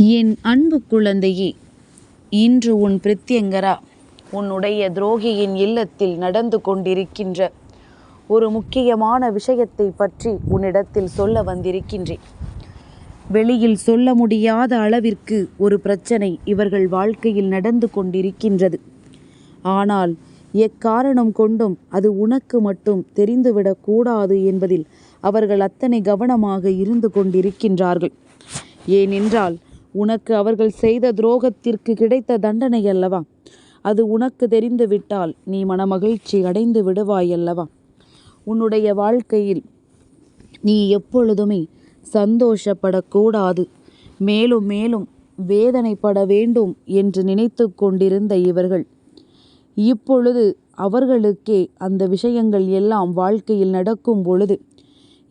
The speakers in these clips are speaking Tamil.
என் அன்பு குழந்தையே இன்று உன் பிரித்யங்கரா உன்னுடைய துரோகியின் இல்லத்தில் நடந்து கொண்டிருக்கின்ற ஒரு முக்கியமான விஷயத்தை பற்றி உன்னிடத்தில் சொல்ல வந்திருக்கின்றேன். வெளியில் சொல்ல முடியாத அளவிற்கு ஒரு பிரச்சனை இவர்கள் வாழ்க்கையில் நடந்து கொண்டிருக்கின்றது. ஆனால் எக்காரணம் கொண்டும் அது உனக்கு மட்டும் தெரிந்துவிடக்கூடாது என்பதில் அவர்கள் அத்தனை கவனமாக இருந்து கொண்டிருக்கின்றார்கள். ஏனென்றால் உனக்கு அவர்கள் செய்த துரோகத்திற்கு கிடைத்த தண்டனை அல்லவா? அது உனக்கு தெரிந்துவிட்டால் நீ மனமகிழ்ச்சி அடைந்து விடுவாய் அல்லவா? உன்னுடைய வாழ்க்கையில் நீ எப்பொழுதுமே சந்தோஷப்படக்கூடாது. மேலும் மேலும் வேதனைப்பட வேண்டும் என்று நினைத்து கொண்டிருந்த இவர்கள். இப்பொழுது அவர்களுக்கே அந்த விஷயங்கள் எல்லாம் வாழ்க்கையில் நடக்கும் பொழுது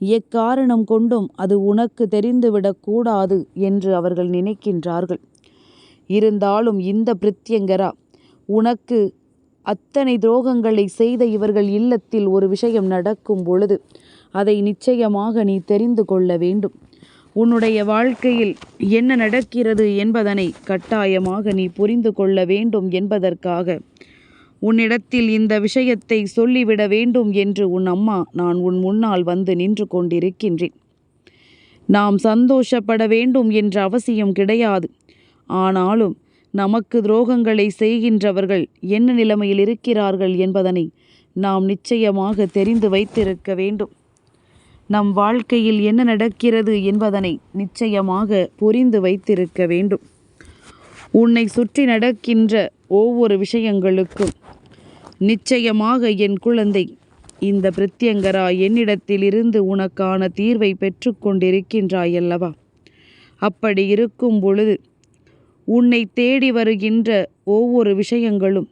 எக்காரணம் கொண்டும் அது உனக்கு தெரிந்துவிடக்கூடாது என்று அவர்கள் நினைக்கின்றார்கள். இருந்தாலும் இந்த பிரித்யங்கரா உனக்கு அத்தனை துரோகங்களை செய்த இவர்கள் இல்லத்தில் ஒரு விஷயம் நடக்கும் பொழுது அதை நிச்சயமாக நீ தெரிந்து கொள்ள வேண்டும். உன்னுடைய வாழ்க்கையில் என்ன நடக்கிறது என்பதனை கட்டாயமாக நீ புரிந்து கொள்ள வேண்டும் என்பதற்காக உன்னிடத்தில் இந்த விஷயத்தை சொல்லிவிட வேண்டும் என்று உன் அம்மா நான் உன் முன்னால் வந்து நின்று கொண்டிருக்கின்றேன். நாம் சந்தோஷப்பட வேண்டும் என்ற அவசியம் கிடையாது. ஆனாலும் நமக்கு துரோகங்களை செய்கின்றவர்கள் என்ன நிலைமையில் இருக்கிறார்கள் என்பதனை நாம் நிச்சயமாக தெரிந்து வைத்திருக்க வேண்டும். நம் வாழ்க்கையில் என்ன நடக்கிறது என்பதனை நிச்சயமாக புரிந்து வைத்திருக்க வேண்டும். உன்னை சுற்றி நடக்கின்ற ஒவ்வொரு விஷயங்களுக்கும் நிச்சயமாக என் குழந்தை இந்த பிரத்யங்கரா என்னிடத்திலிருந்து உனக்கான தீர்வை பெற்றுக்கொண்டிருக்கின்றாய் அல்லவா அப்படி இருக்கும் பொழுது உன்னை தேடி வருகின்ற ஒவ்வொரு விஷயங்களும்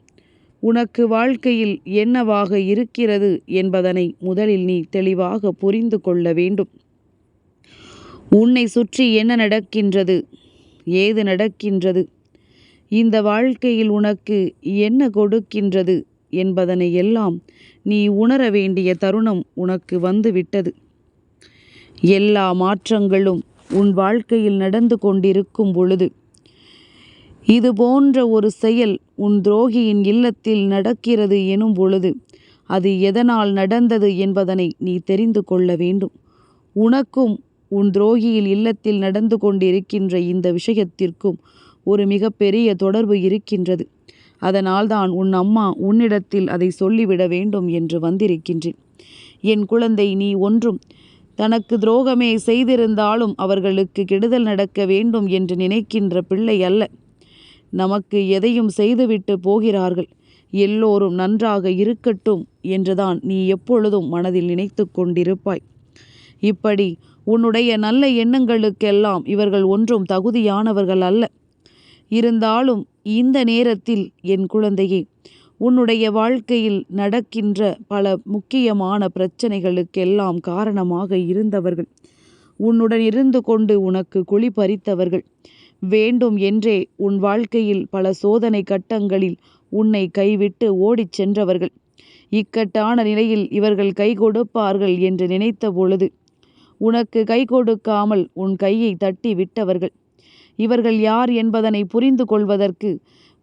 உனக்கு வாழ்க்கையில் என்னவாக இருக்கிறது என்பதனை முதலில் நீ தெளிவாக புரிந்து கொள்ள வேண்டும். உன்னை சுற்றி என்ன நடக்கின்றது ஏது நடக்கின்றது இந்த வாழ்க்கையில் உனக்கு என்ன கொடுக்கின்றது என்பதனை எல்லாம் நீ உணர வேண்டிய தருணம் உனக்கு வந்துவிட்டது. எல்லா மாற்றங்களும் உன் வாழ்க்கையில் நடந்து கொண்டிருக்கும் பொழுது இது போன்ற ஒரு செயல் உன் துரோகியின் இல்லத்தில் நடக்கிறது எனும் பொழுது அது எதனால் நடந்தது என்பதனை நீ தெரிந்து கொள்ள வேண்டும். உனக்கும் உன் துரோகியில் இல்லத்தில் நடந்து கொண்டிருக்கின்ற இந்த விஷயத்திற்கும் ஒரு மிகப்பெரிய தொடர்பு இருக்கின்றது. அதனால்தான் உன் அம்மா உன்னிடத்தில் அதை சொல்லிவிட வேண்டும் என்று வந்திருக்கின்றேன். என் குழந்தை நீ ஒன்றும் தனக்கு துரோகமே செய்திருந்தாலும் அவர்களுக்கு கெடுதல் நடக்க வேண்டும் என்று நினைக்கின்ற பிள்ளை அல்ல. நமக்கு எதையும் செய்துவிட்டு போகிறார்கள். எல்லோரும் நன்றாக இருக்கட்டும் என்றுதான் நீ எப்பொழுதும் மனதில் நினைத்து கொண்டிருப்பாய். இப்படி உன்னுடைய நல்ல எண்ணங்களுக்கெல்லாம் இவர்கள் ஒன்றும் தகுதியானவர்கள் அல்ல. இருந்தாலும் இந்த நேரத்தில் என் குழந்தையே உன்னுடைய வாழ்க்கையில் நடக்கின்ற பல முக்கியமான பிரச்சனைகளுக்கெல்லாம் காரணமாக இருந்தவர்கள் உன்னுடன் இருந்து கொண்டு உனக்கு குழி பறித்தவர்கள் வேண்டும் என்றே உன் வாழ்க்கையில் பல சோதனை கட்டங்களில் உன்னை கைவிட்டு ஓடிச் சென்றவர்கள் இக்கட்டான நிலையில் இவர்கள் கை கொடுப்பார்கள் என்று நினைத்த பொழுது உனக்கு கை கொடுக்காமல் உன் கையை தட்டி விட்டவர்கள். இவர்கள் யார் என்பதனை புரிந்து கொள்வதற்கு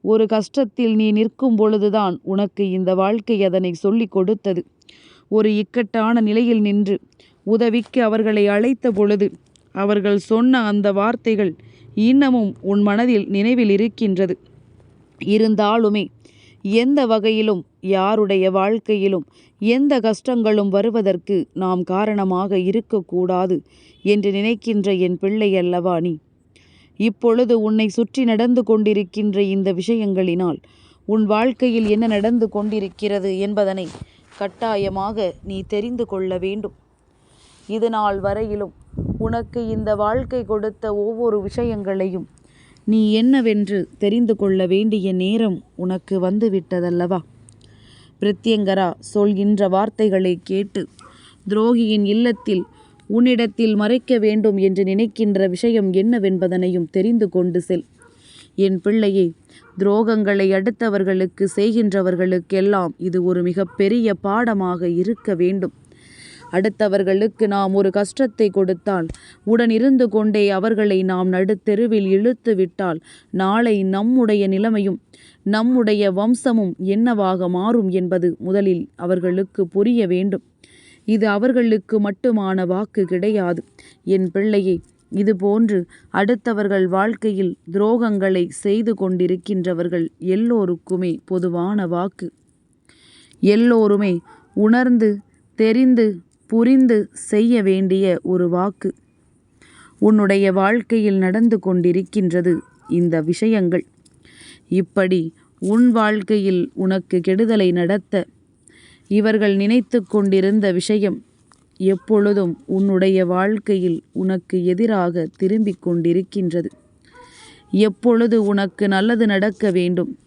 ஒரு கஷ்டத்தில் நீ நிற்கும் பொழுதுதான் உனக்கு இந்த வாழ்க்கை அதனை சொல்லிக் கொடுத்தது. ஒரு இக்கட்டான நிலையில் நின்று உதவிக்கு அவர்களை அழைத்த பொழுது அவர்கள் சொன்ன அந்த வார்த்தைகள் இன்னமும் உன் மனதில் நினைவில் இருக்கின்றது. இருந்தாலுமே எந்த வகையிலும் யாருடைய வாழ்க்கையிலும் எந்த கஷ்டங்களும் வருவதற்கு நாம் காரணமாக இருக்கக்கூடாது என்று நினைக்கின்ற என் பிள்ளை அல்லவா நீ? இப்பொழுது உன்னை சுற்றி நடந்து கொண்டிருக்கின்ற இந்த விஷயங்களினால் உன் வாழ்க்கையில் என்ன நடந்து கொண்டிருக்கிறது என்பதனை கட்டாயமாக நீ தெரிந்து கொள்ள வேண்டும். இது நாள் வரையிலும் உனக்கு இந்த வாழ்க்கை கொடுத்த ஒவ்வொரு விஷயங்களையும் நீ என்னவென்று தெரிந்து கொள்ள வேண்டிய நேரம் உனக்கு வந்துவிட்டதல்லவா? பிரத்யங்கரா சொல்கின்ற வார்த்தைகளை கேட்டு துரோகியின் இல்லத்தில் உன்னிடத்தில் மறைக்க வேண்டும் என்று நினைக்கின்ற விஷயம் என்னவென்பதனையும் தெரிந்து கொண்டு செல். என் பிள்ளையே துரோகங்களை அடுத்தவர்களுக்கு செய்கின்றவர்களுக்கெல்லாம் இது ஒரு மிகப்பெரிய பாடமாக இருக்க வேண்டும். அடுத்தவர்களுக்கு நாம் ஒரு கஷ்டத்தை கொடுத்தால் உடன் இருந்து கொண்டே அவர்களை நாம் நடுத்தெருவில் இழுத்து விட்டால் நாளை நம்முடைய நிலைமையும் நம்முடைய வம்சமும் என்னவாக மாறும் என்பது முதலில் அவர்களுக்கு புரிய வேண்டும். இது அவர்களுக்கு மட்டுமான வாக்கு கிடையாது. என் பிள்ளையை இதுபோன்று அடுத்தவர்கள் வாழ்க்கையில் துரோகங்களை செய்து கொண்டிருக்கின்றவர்கள் எல்லோருக்குமே பொதுவான வாக்கு. எல்லோருமே உணர்ந்து தெரிந்து புரிந்து செய்ய வேண்டிய ஒரு வாக்கு. உன்னுடைய வாழ்க்கையில் நடந்து கொண்டிருக்கின்றது இந்த விஷயங்கள். இப்படி உன் வாழ்க்கையில் உனக்கு கெடுதலை நடத்த இவர்கள் நினைத்து கொண்டிருந்த விஷயம் எப்பொழுதும் உன்னுடைய வாழ்க்கையில் உனக்கு எதிராக திரும்பிக் கொண்டிருக்கின்றது. எப்பொழுது உனக்கு நல்லது நடக்க வேண்டும்?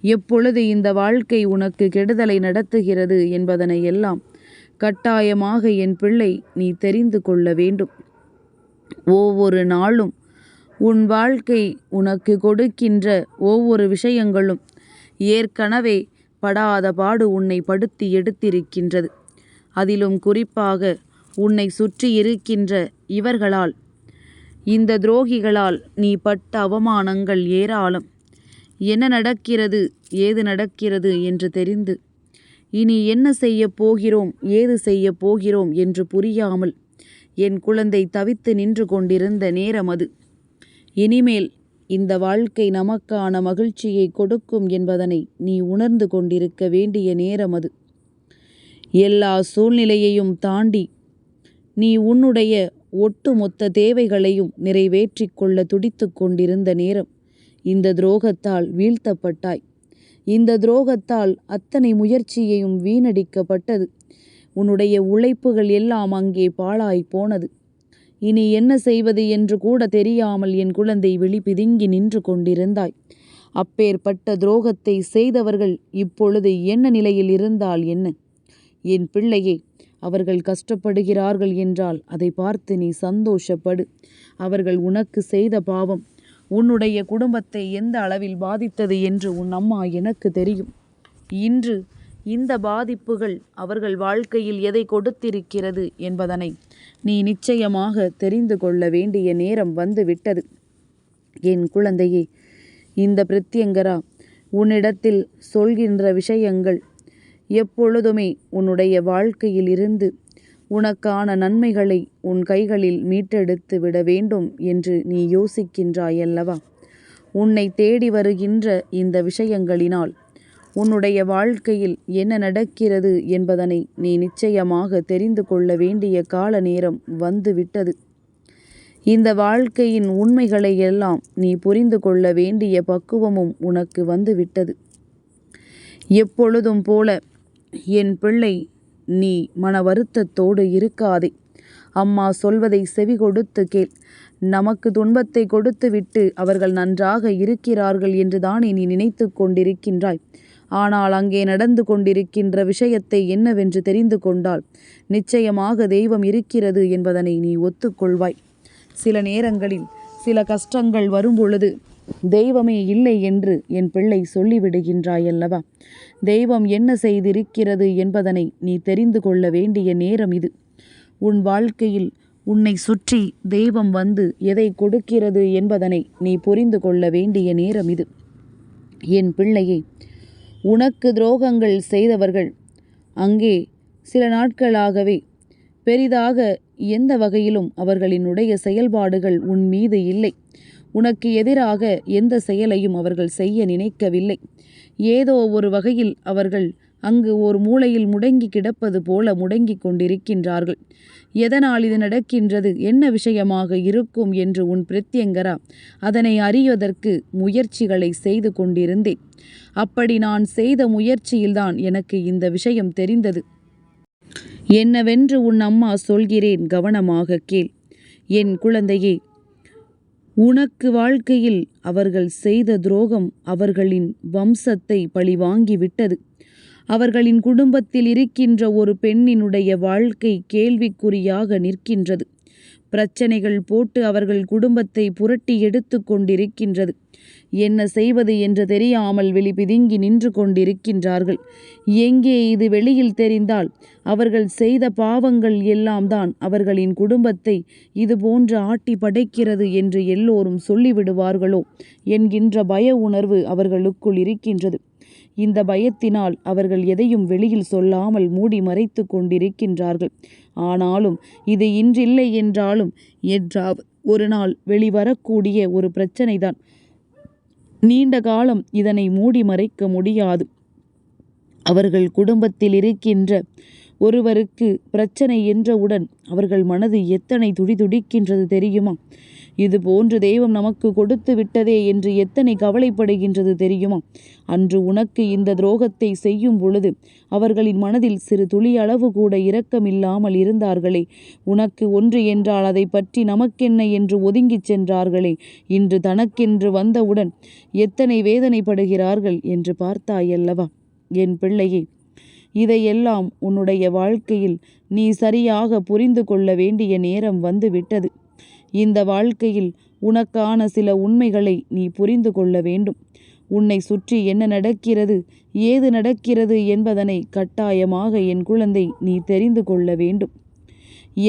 எப்பொழுது இந்த வாழ்க்கை உனக்கு கெடுதலை நடத்துகிறது என்பதனை எல்லாம் கட்டாயமாக என் பிள்ளை நீ தெரிந்து கொள்ள வேண்டும். ஒவ்வொரு நாளும் உன் வாழ்க்கை உனக்கு கொடுக்கின்ற ஒவ்வொரு விஷயங்களும் ஏற்கனவே படாத பாடு உன்னை படுத்தி எடுத்திருக்கின்றது. அதிலும் குறிப்பாக உன்னை சுற்றி இருக்கின்ற இவர்களால் இந்த துரோகிகளால் நீ பட்ட அவமானங்கள் ஏராளம். என்ன நடக்கிறது ஏது நடக்கிறது என்று தெரிந்து இனி என்ன செய்யப் போகிறோம் ஏது செய்யப் போகிறோம் என்று புரியாமல் என் குழந்தை தவித்து நின்று கொண்டிருந்த நேரம் அது. இனிமேல் இந்த வாழ்க்கை நமக்கான மகிழ்ச்சியை கொடுக்கும் என்பதனை நீ உணர்ந்து கொண்டிருக்க வேண்டிய நேரம் அது. எல்லா சூழ்நிலையையும் தாண்டி நீ உன்னுடைய ஒட்டுமொத்த தேவைகளையும் நிறைவேற்றிக் கொள்ள துடித்து கொண்டிருந்த நேரம் இந்த துரோகத்தால் வீழ்த்தப்பட்டாய். இந்த துரோகத்தால் அத்தனை முயற்சியையும் வீணடிக்கப்பட்டது. உன்னுடைய உழைப்புகள் எல்லாம் அங்கே பாழாய் போனது. இனி என்ன செய்வது என்று கூட தெரியாமல் என் குழந்தை விழி பிதுங்கி நின்று கொண்டிருந்தாய். அப்பேற்பட்ட துரோகத்தை செய்தவர்கள் இப்பொழுது என்ன நிலையில் இருந்தால் என்ன? என் பிள்ளையே அவர்கள் கஷ்டப்படுகிறார்கள் என்றால் அதை பார்த்து நீ சந்தோஷப்படு. அவர்கள் உனக்கு செய்த பாவம் உன்னுடைய குடும்பத்தை எந்த அளவில் பாதித்தது என்று உன் அம்மா எனக்கு தெரியும். இன்று இந்த பாதிப்புகள் அவர்கள் வாழ்க்கையில் எதை கொடுத்திருக்கிறது என்பதனை நீ நிச்சயமாக தெரிந்து கொள்ள வேண்டிய நேரம் வந்துவிட்டது. என் குழந்தையே இந்த பிரத்யங்கரா உன்னிடத்தில் சொல்கின்ற விஷயங்கள் எப்பொழுதுமே உன்னுடைய வாழ்க்கையில் இருந்து உனக்கான நன்மைகளை உன் கைகளில் மீட்டெடுத்து விட வேண்டும் என்று நீ யோசிக்கின்றாயல்லவா? உன்னை தேடி வருகின்ற இந்த விஷயங்களினால் உன்னுடைய வாழ்க்கையில் என்ன நடக்கிறது என்பதனை நீ நிச்சயமாக தெரிந்து கொள்ள வேண்டிய கால நேரம் வந்துவிட்டது. இந்த வாழ்க்கையின் உண்மைகளை எல்லாம் நீ புரிந்து கொள்ள வேண்டிய பக்குவமும் உனக்கு வந்துவிட்டது. எப்பொழுதும் போல என் பிள்ளை நீ மன வருத்தத்தோடு இருக்காதே. அம்மா சொல்வதை செவி கொடுத்து கேள். நமக்கு துன்பத்தை கொடுத்துவிட்டு அவர்கள் நன்றாக இருக்கிறார்கள் என்று தானே நீ நினைத்து கொண்டிருக்கின்றாய். ஆனால் அங்கே நடந்து கொண்டிருக்கின்ற விஷயத்தை என்னவென்று தெரிந்து கொண்டால் நிச்சயமாக தெய்வம் இருக்கிறது என்பதனை நீ ஒத்துக்கொள்வாய். சில நேரங்களில் சில கஷ்டங்கள் வரும்பொழுது தெய்வமே இல்லை என்று என் பிள்ளை சொல்லிவிடுகின்றாயல்லவா? தெய்வம் என்ன செய்திருக்கிறது என்பதனை நீ தெரிந்து கொள்ள வேண்டிய நேரம் இது. உன் வாழ்க்கையில் உன்னை சுற்றி தெய்வம் வந்து எதை கொடுக்கிறது என்பதனை நீ புரிந்து கொள்ள வேண்டிய நேரம் இது. என் பிள்ளையை உனக்கு துரோகங்கள் செய்தவர்கள். அங்கே சில நாட்களாகவே பெரிதாக எந்த வகையிலும் அவர்களினுடைய செயல்பாடுகள் உன் மீது இல்லை. உனக்கு எதிராக எந்த செயலையும் அவர்கள் செய்ய நினைக்கவில்லை. ஏதோ ஒரு வகையில் அவர்கள் அங்கு ஒரு மூலையில் முடங்கி கிடப்பது போல முடங்கிக் கொண்டிருக்கின்றார்கள். எதனால் இது நடக்கின்றது? என்ன விஷயமாக இருக்கும் என்று உன் பிரத்யங்கரா? அதனை அறிவதற்கு முயற்சிகளை செய்து கொண்டிருந்தேன். அப்படி நான் செய்த முயற்சியில்தான் எனக்கு இந்த விஷயம் தெரிந்தது. என்னவென்று உன் அம்மா சொல்கிறேன் கவனமாக கேள். என் குழந்தையே உனக்கு வாழ்க்கையில் அவர்கள் செய்த துரோகம் அவர்களின் வம்சத்தை பழிவாங்கிவிட்டது. அவர்களின் குடும்பத்தில் இருக்கின்ற ஒரு பெண்ணினுடைய வாழ்க்கை கேள்விக்குறியாக நிற்கின்றது. பிரச்சனைகள் போட்டு அவர்கள் குடும்பத்தை புரட்டி எடுத்து கொண்டிருக்கின்றது. என்ன செய்வது என்று தெரியாமல் வெளி பிதுங்கி நின்று கொண்டிருக்கின்றார்கள். எங்கே இது வெளியில் தெரிந்தால் அவர்கள் செய்த பாவங்கள் எல்லாம் தான் அவர்களின் குடும்பத்தை இது போன்று ஆட்டி படைக்கிறது என்று எல்லோரும் சொல்லிவிடுவார்களோ என்கின்ற பய உணர்வு அவர்களுக்குள் இருக்கின்றது. இந்த பயத்தினால் அவர்கள் எதையும் வெளியில் சொல்லாமல் மூடி மறைத்து கொண்டிருக்கின்றார்கள். ஆனாலும் இது இன்றில்லை என்றாலும் என்றாவது ஒரு நாள் வெளிவரக்கூடிய ஒரு பிரச்சனைதான். நீண்ட காலம் இதனை மூடி மறைக்க முடியாது. அவர்கள் குடும்பத்தில் இருக்கின்ற ஒருவருக்கு பிரச்சனை என்றவுடன் அவர்கள் மனது எத்தனை துடிதுடிக்கின்றது தெரியுமா? இது போன்று தெய்வம் நமக்கு கொடுத்து விட்டதே என்று எத்தனை கவலைப்படுகின்றது தெரியுமா? அன்று உனக்கு இந்த துரோகத்தை செய்யும் பொழுது அவர்களின் மனதில் சிறு துளி அளவு கூட இரக்கமில்லாமல் இருந்தார்களே. உனக்கு ஒன்று என்றால் அதை பற்றி நமக்கென்ன என்று ஒதுங்கிச் சென்றார்களே. இன்று தனக்கென்று வந்தவுடன் எத்தனை வேதனைப்படுகிறார்கள் என்று பார்த்தாயல்லவா? என் பிள்ளையே இதையெல்லாம் உன்னுடைய வாழ்க்கையில் நீ சரியாக புரிந்து கொள்ள வேண்டிய நேரம் வந்துவிட்டது. இந்த வாழ்க்கையில் உனக்கான சில உண்மைகளை நீ புரிந்து கொள்ள வேண்டும். உன்னை சுற்றி என்ன நடக்கிறது ஏது நடக்கிறது என்பதனை கட்டாயமாக என் குழந்தை நீ தெரிந்து கொள்ள வேண்டும்.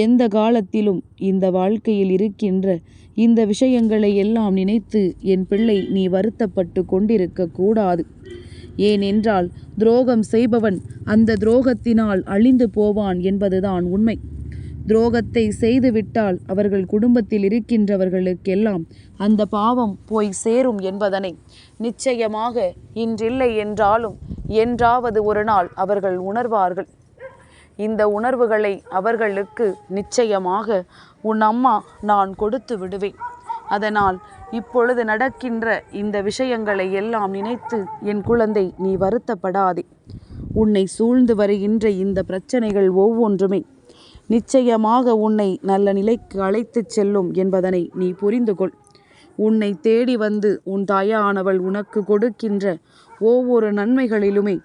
எந்த காலத்திலும் இந்த வாழ்க்கையில் இருக்கின்ற இந்த விஷயங்களை எல்லாம் நினைத்து என் பிள்ளை நீ வருத்தப்பட்டு கொண்டிருக்க கூடாது. ஏனென்றால் துரோகம் செய்பவன் அந்த துரோகத்தினால் அழிந்து போவான் என்பதுதான் உண்மை. துரோகத்தை செய்துவிட்டால் அவர்கள் குடும்பத்தில் இருக்கின்றவர்களுக்கெல்லாம் அந்த பாவம் போய் சேரும் என்பதனை. நிச்சயமாக இன்றில்லை என்றாலும் என்றாவது ஒரு நாள் அவர்கள் உணர்வார்கள். இந்த உணர்வுகளை அவர்களுக்கு நிச்சயமாக உன் அம்மா நான் கொடுத்து விடுவேன். அதனால் இப்பொழுது நடக்கின்ற இந்த விஷயங்களை எல்லாம் நினைத்து என் குழந்தை நீ வருத்தப்படாதே. உன்னை சூழ்ந்து வருகின்ற இந்த பிரச்சனைகள் ஒவ்வொன்றுமே நிச்சயமாக உன்னை நல்ல நிலைக்கு அழைத்துச் செல்லும் என்பதனை நீ புரிந்து கொள். உன்னை தேடி வந்து உன் தாயானவள் உனக்கு கொடுக்கின்ற ஒவ்வொரு நன்மைகளிலுமே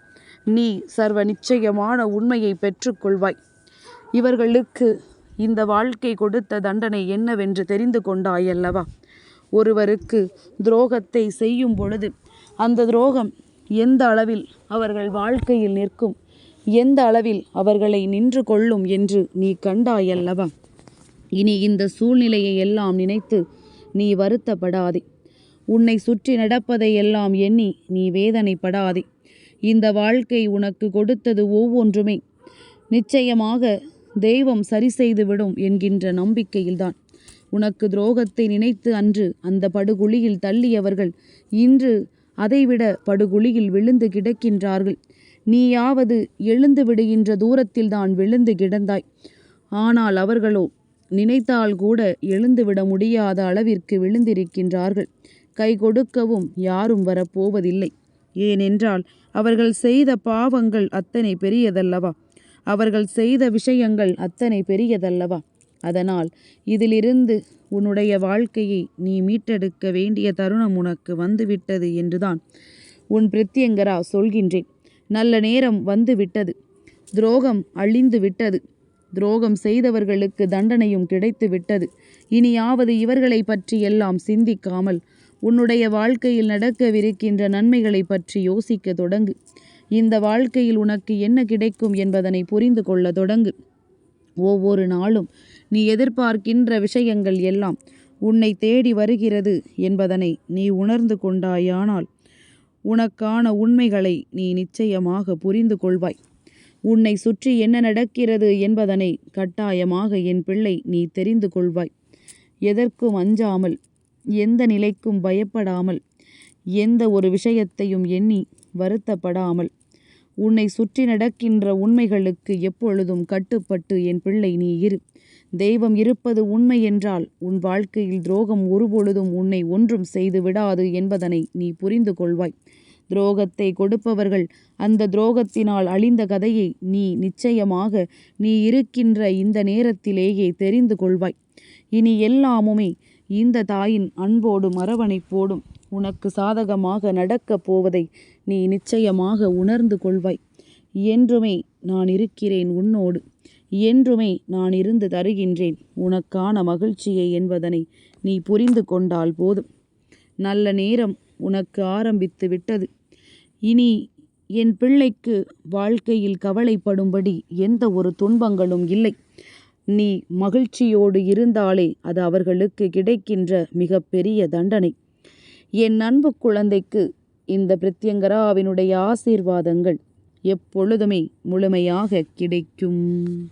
நீ சர்வ நிச்சயமான உண்மையை பெற்றுக்கொள்வாய். இவர்களுக்கு இந்த வாழ்க்கை கொடுத்த தண்டனை என்னவென்று தெரிந்து கொண்டாயல்லவா? ஒருவருக்கு துரோகத்தை செய்யும் பொழுது அந்த துரோகம் எந்த அளவில் அவர்கள் வாழ்க்கையில் நிற்கும்? எந்த அளவில் அவர்களை நின்று கொள்ளும் என்று நீ கண்டாயல்லவா? இனி இந்த சூழ்நிலையை எல்லாம் நினைத்து நீ வருத்தப்படாதே. உன்னை சுற்றி நடப்பதை எல்லாம் எண்ணி நீ வேதனைப்படாதே. இந்த வாழ்க்கை உனக்கு கொடுத்தது ஒவ்வொன்றுமே. நிச்சயமாக தெய்வம் சரி செய்துவிடும் என்கின்ற நம்பிக்கையில்தான். உனக்கு துரோகத்தை நினைத்து அன்று அந்த படுகுழியில் தள்ளியவர்கள் இன்று அதைவிட படுகுழியில் விழுந்து கிடக்கின்றார்கள். நீயாவது எழுந்து விடுகின்ற தூரத்தில் தான் விழுந்து கிடந்தாய். ஆனால் அவர்களோ நினைத்தால் கூட எழுந்துவிட முடியாத அளவிற்கு விழுந்திருக்கின்றார்கள். கை கொடுக்கவும் யாரும் வரப்போவதில்லை. ஏனென்றால் அவர்கள் செய்த பாவங்கள் அத்தனை பெரியதல்லவா? அவர்கள் செய்த விஷயங்கள் அத்தனை பெரியதல்லவா? அதனால் இதிலிருந்து உன்னுடைய வாழ்க்கையை நீ மீட்டெடுக்க வேண்டிய தருணம் உனக்கு வந்துவிட்டது என்றுதான் உன் பிரத்யங்கரா சொல்கின்றேன். நல்ல நேரம் வந்து விட்டது துரோகம் அழிந்து விட்டது துரோகம் செய்தவர்களுக்கு தண்டனையும் கிடைத்து விட்டது இனியாவது இவர்களை பற்றி எல்லாம் சிந்திக்காமல் உன்னுடைய வாழ்க்கையில் நடக்கவிருக்கின்ற நன்மைகளை பற்றி யோசிக்க தொடங்கு. இந்த வாழ்க்கையில் உனக்கு என்ன கிடைக்கும் என்பதனை புரிந்து கொள்ள தொடங்கு. ஒவ்வொரு நாளும் நீ எதிர்பார்க்கின்ற விஷயங்கள் எல்லாம் உன்னை தேடி வருகிறது என்பதனை நீ உணர்ந்து கொண்டாயானால் உனக்கான உண்மைகளை நீ நிச்சயமாக புரிந்து கொள்வாய். உன்னை சுற்றி என்ன நடக்கிறது என்பதனை கட்டாயமாக என் பிள்ளை நீ தெரிந்து கொள்வாய். எதற்கும் அஞ்சாமல் எந்த நிலைக்கும் பயப்படாமல் எந்த ஒரு விஷயத்தையும் எண்ணி வருத்தப்படாமல் உன்னை சுற்றி நடக்கின்ற உண்மைகளுக்கு எப்பொழுதும் கட்டுப்பட்டு என் பிள்ளை நீ இரு. தெய்வம் இருப்பது உண்மை என்றால் உன் வாழ்க்கையில் துரோகம் ஒருபொழுதும் உன்னை ஒன்றும் செய்து விடாது என்பதனை நீ புரிந்து கொள்வாய். துரோகத்தை கொடுப்பவர்கள் அந்த துரோகத்தினால் அழிந்த கதையை நீ நிச்சயமாக நீ இருக்கின்ற இந்த நேரத்திலேயே தெரிந்து கொள்வாய். இனி எல்லாமுமே இந்த தாயின் அன்போடும் அரவணைப்போடும் உனக்கு சாதகமாக நடக்கப் போவதை நீ நிச்சயமாக உணர்ந்து கொள்வாய். என்றுமே நான் இருக்கிறேன் உன்னோடு. என்றுமே நான் இருந்து தருகின்றேன். உனக்கான மகிழ்ச்சியை என்பதனை நீ புரிந்து கொண்டால் போதும். நல்ல நேரம் உனக்கு ஆரம்பித்து விட்டது. இனி என் பிள்ளைக்கு வாழ்க்கையில் கவலைப்படும்படி எந்த ஒரு துன்பங்களும் இல்லை. நீ மகிழ்ச்சியோடு இருந்தாலே அது அவர்களுக்கு கிடைக்கின்ற மிகப்பெரிய தண்டனை. என் அன்பு குழந்தைக்கு இந்த பிரத்யங்கராவினுடைய ஆசீர்வாதங்கள் எப்பொழுதுமே முழுமையாக கிடைக்கும்.